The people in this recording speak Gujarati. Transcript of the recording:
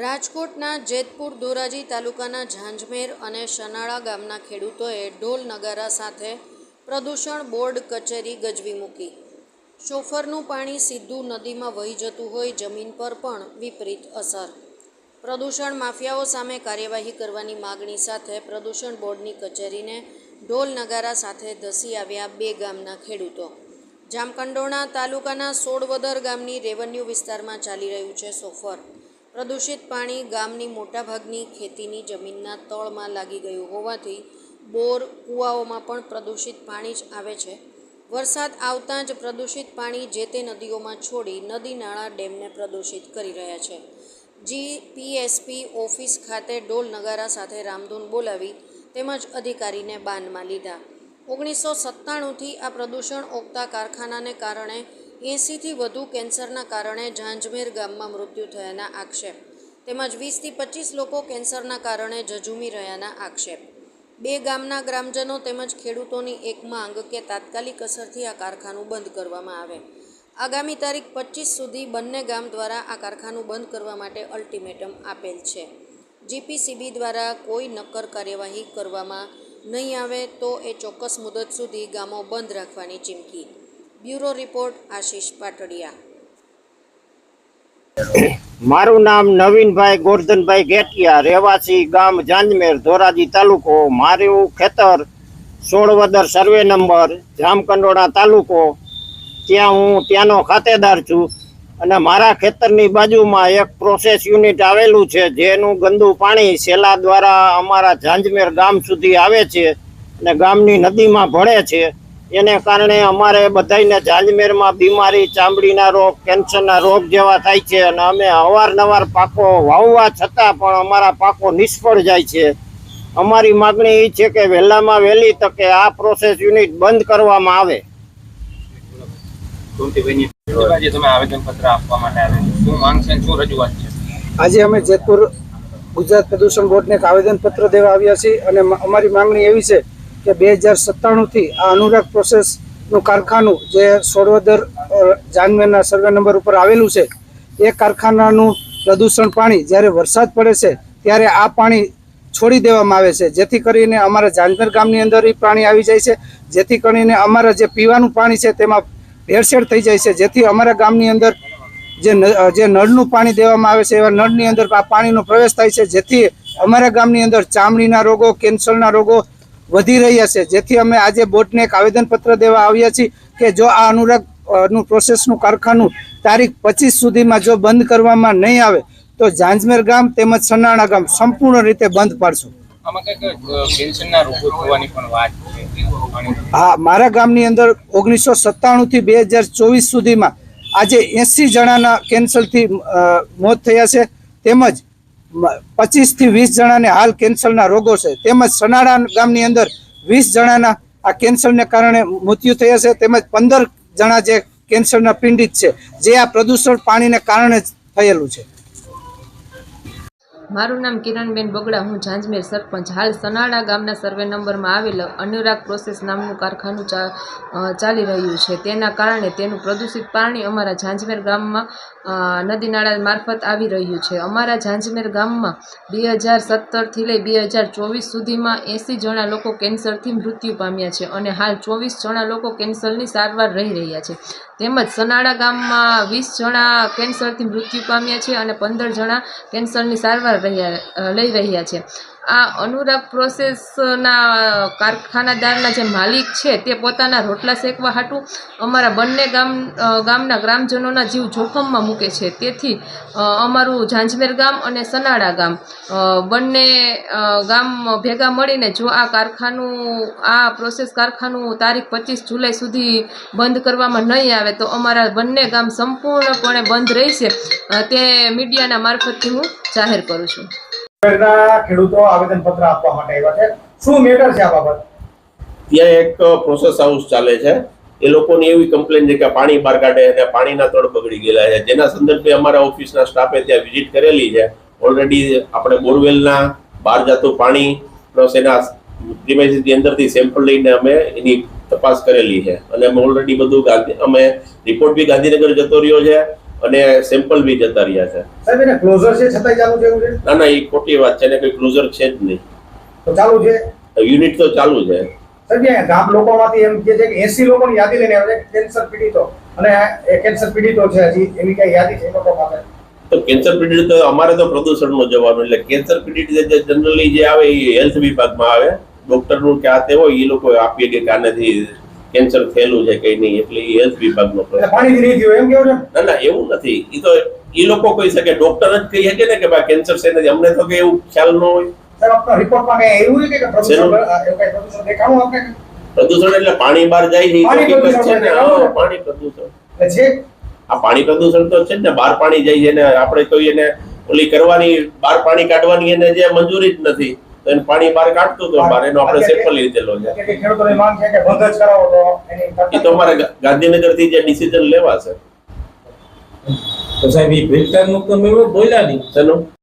રાજકોટના જેતપુર ધોરાજી તાલુકાના ઝાંઝમેર અને શનાળા ગામના ખેડૂતોએ ઢોલ નગારા સાથે પ્રદૂષણ બોર્ડ કચેરી ગજવી મૂકી. શોફરનું પાણી સીધું નદીમાં વહી જતું હોય જમીન પર પણ વિપરીત અસર. પ્રદૂષણ માફિયાઓ સામે કાર્યવાહી કરવાની માગણી સાથે પ્રદૂષણ બોર્ડની કચેરીને ઢોલ નગારા સાથે ધસી આવ્યા બે ગામના ખેડૂતો. જામકંડોણા તાલુકાના સોડવદર ગામની રેવન્યુ વિસ્તારમાં ચાલી રહ્યું છે સોફર પ્રદૂષિત પાણી ગામની મોટાભાગની ખેતીની જમીનના તળમાં લાગી ગયું હોવાથી બોર કૂવાઓમાં પણ પ્રદૂષિત પાણી જ આવે છે. વરસાદ આવતાં જ પ્રદૂષિત પાણી જે તે નદીઓમાં છોડી નદી નાળા ડેમને પ્રદૂષિત કરી રહ્યા છે. જીપીએસપી ઓફિસ ખાતે ઢોલ નગારા સાથે રામધૂન બોલાવી તેમજ અધિકારીને બાનમાં લીધા. ઓગણીસો સત્તાણુંથી આ પ્રદૂષણ ઓગતા કારખાનાને કારણે એંસીથી વધુ કેન્સરના કારણે ઝાંઝમેર ગામમાં મૃત્યુ થયાના આક્ષેપ. તેમજ વીસથી પચીસ લોકો કેન્સરના કારણે ઝઝૂમી રહ્યાના આક્ષેપ. બે ગામના ગ્રામજનો તેમજ ખેડૂતોની એક માંગ કે તાત્કાલિક અસરથી આ કારખાનું બંધ કરવામાં આવે. આગામી તારીખ પચીસ સુધી બંને ગામ દ્વારા આ કારખાનું બંધ કરવા માટે અલ્ટિમેટમ આપેલ છે. જીપીસીબી દ્વારા કોઈ નક્કર કાર્યવાહી કરવામાં નહીં આવે તો એ ચોક્કસ મુદત સુધી ગામો બંધ રાખવાની ચીમકી. Bureau report Ashish Patadiya. મારું નામ નવીનભાઈ ગોરધનભાઈ ગેટિયા, રહેવાસી ગામ જાંજમેર, ધોરાજી તાલુકો, મારું ખેતર સોળવદર સર્વે નંબર, જામકંડોળા તાલુકો. ત્યાં હું ત્યાંનો ખાતેદાર છું અને મારા ખેતરની બાજુમાં એક પ્રોસેસ યુનિટ આવેલું છે, જેનું ગંદુ પાણી સેલા દ્વારા અમારા ઝાંઝમેર ગામ સુધી આવે છે અને ગામની નદીમાં ભળે છે. એને કારણે અમારે બધાને ઝાંઝમેરમાં બીમારી ચામડીના રોગ કેન્સરના રોગ જેવા થાય છે અને અમે અવારનવાર પાકો વાવવા છતાં પણ અમારા પાકો નિષ્ફળ જાય છે. અમારી માગણી એ છે કે વહેલામાં વહેલી તકે આ પ્રોસેસ યુનિટ બંધ કરવામાં આવે. આજે તમે આવેદન પત્ર આપવા માટે આવે શું માંગ છે અને શું રજૂઆત છે? આજે અમે જેતપુર ગુજરાત પ્રદૂષણ બોર્ડને એક આવેદનપત્ર દેવા આવ્યા છીએ અને અમારી માંગણી એવી છે કે બે હજાર સત્તાણુંથી આ અનુરાગ પ્રોસેસનું કારખાનું જે સોરવદર જાનમેરના સર્વે નંબર ઉપર આવેલું છે, એ કારખાનાનું પ્રદૂષણ પાણી જ્યારે વરસાદ પડે છે, ત્યારે આ પાણી છોડી દેવામાં આવે છે. જેથી કરીને અમારા જાનમેર ગામની અંદર એ પાણી આવી જાય છે. જેથી કરીને અમારા જે પીવાનું પાણી છે તેમાં ભેળસેળ થઈ જાય છે. જેથી અમારા ગામની અંદર જે જે નળનું પાણી દેવામાં આવે છે, એવા નળની અંદર આ પાણીનો પ્રવેશ થાય છે. જેથી અમારા ગામની અંદર ચામડીના રોગો, કેન્સરના રોગો વધી રહ્યા છે. જેથી અમે આજે બોર્ડને એક આવેદનપત્ર દેવા આવ્યા છીએ કે જો આ અનુરાગનું પ્રોસેસનું કારખાનું તારીખ પચીસ સુધીમાં જો બંધ કરવામાં નહીં આવે તો ઝાંઝમેર ગામ તેમજ સનાણા ગામ સંપૂર્ણ રીતે બંધ પાડશું. હા મારા ગામની અંદર ઓગણીસો સત્તાણુંથી બે હજાર ચોવીસ સુધીમાં આજે એંસી જણાના કેન્સરથી મોત થયા છે. તેમજ પચીસથી વીસ જણાને હાલ કેન્સરના રોગો છે. તેમજ સનાડા ગામની અંદર વીસ જણાના આ કેન્સરને કારણે મૃત્યુ થયા છે. તેમજ પંદર જણા જે કેન્સરના પીડિત છે. જે આ પ્રદૂષણ પાણીને કારણે થયેલું છે. મારું નામ કિરણબેન બગડા, હું ઝાંઝમેર સરપંચ. હાલ સનાળા ગામના સર્વે નંબરમાં આવેલ અનુરાગ પ્રોસેસ નામનું કારખાનું ચાલી રહ્યું છે. તેના કારણે તેનું પ્રદૂષિત પાણી અમારા ઝાંઝમેર ગામમાં નદી નાળા મારફત આવી રહ્યું છે. અમારા ઝાંઝમેર ગામમાં બે હજાર સત્તરથી લઈ બે હજાર ચોવીસ સુધીમાં એંસી જણા લોકો કેન્સરથી મૃત્યુ પામ્યા છે અને હાલ ચોવીસ જણા લોકો કેન્સરની સારવાર રહી રહ્યા છે. તેમજ સનાળા ગામમાં વીસ જણા કેન્સરથી મૃત્યુ પામ્યા છે અને પંદર જણા કેન્સરની સારવાર રહ્યા લઈ રહ્યા છે. આ અનુરાગ પ્રોસેસના કારખાનાદારના જે માલિક છે તે પોતાના રોટલા શેકવા હાટું અમારા બંને ગામ ગામના ગ્રામજનોના જીવ જોખમમાં મૂકે છે. તેથી અમારું ઝાંઝમેર ગામ અને સનાળા ગામ બંને ગામ ભેગા મળીને જો આ કારખાનું, આ પ્રોસેસ કારખાનું તારીખ પચીસ જુલાઈ સુધી બંધ કરવામાં નહીં આવે તો અમારા બંને ગામ સંપૂર્ણપણે બંધ રહેશે. તે મીડિયાના મારફતથી હું જાહેર કરું છું. ખેડૂતો આવેદનપત્ર આપવા માટે શું મેટર છે ત્યાં એક પ્રોસેસ હાઉસ ચાલે છે. એ લોકોની એવી કમ્પ્લેન છે કે પાણી બહાર કાઢે અને પાણીના તળ બગડી ગયેલા છે. જેના સંદર્ભે અમારા ઓફિસના સ્ટાફે ત્યાં વિઝિટ કરેલી છે. ઓલરેડી આપણે બોરવેલના બહાર જતું પાણી અંદરથી સેમ્પલ લઈને અમે એની તપાસ કરેલી છે. અને ઓલરેડી બધું અમે રિપોર્ટ બી ગાંધીનગર જતો રહ્યો છે. અને સેમ્પલ બી જતા રહ્યા છે. સાહેબ એને ક્લોઝર છે છતાંય ચાલુ છે એવું છે? ના ના એ ખોટી વાત છે ને કોઈ ક્લોઝર છે જ નહીં. તો ચાલુ છે? યુનિટ તો ચાલુ છે. સાહેબ ગામ લોકોમાંથી એમ કે છે કે એસી લોકોની યાદી લઈને આવે છે કેન્સર પીડિતો. અને એ કેન્સર પીડિતો છે હજી એવી કઈ યાદી છે એ લોકો પાસે તો કેન્સર પીડિત તો અમારે તો પ્રદૂષણમાં જવાનું એટલે કેન્સર પીડિત જે જનરલી જે આવે એ હેલ્થ વિભાગમાં આવે. ડોક્ટરનું કે આ તે હોય એ લોકો આપીએ કે કે આનાથી કેન્સર થયેલું છે કઈ નહીં એટલે એ જ વિભાગનો ના ના એવું નથી. એ તો એ લોકો કહી શકે ડોક્ટર જ કહી શકે ને કે ભાઈ કેન્સર છે નથી અમને તો કે એવું ખ્યાલ ન હોય. પ્રદૂષણ એટલે પાણી બહાર જાય છે પાણી ને પ્રદૂષણ આ પાણી પ્રદૂષણ તો છે ને બહાર પાણી જાય છે ને આપણે કોઈ એને ઓલી કરવાની બહાર પાણી કાઢવાની એને જે મંજૂરી જ નથી. તો એને પાણી બહાર કાઢતું હતું બહાર એનો આપણે સેમ્પલ લીધેલો છે. ખેડૂતોની માંગ છે કે બંધ જ કરાવો તો એની એ તો અમારે ગાંધીનગરથી જે ડિસિઝન લેવાશે. તો સાહેબ એ ફિલ્ટરનું તો મેં બોલ્યા નહીં. શેનું?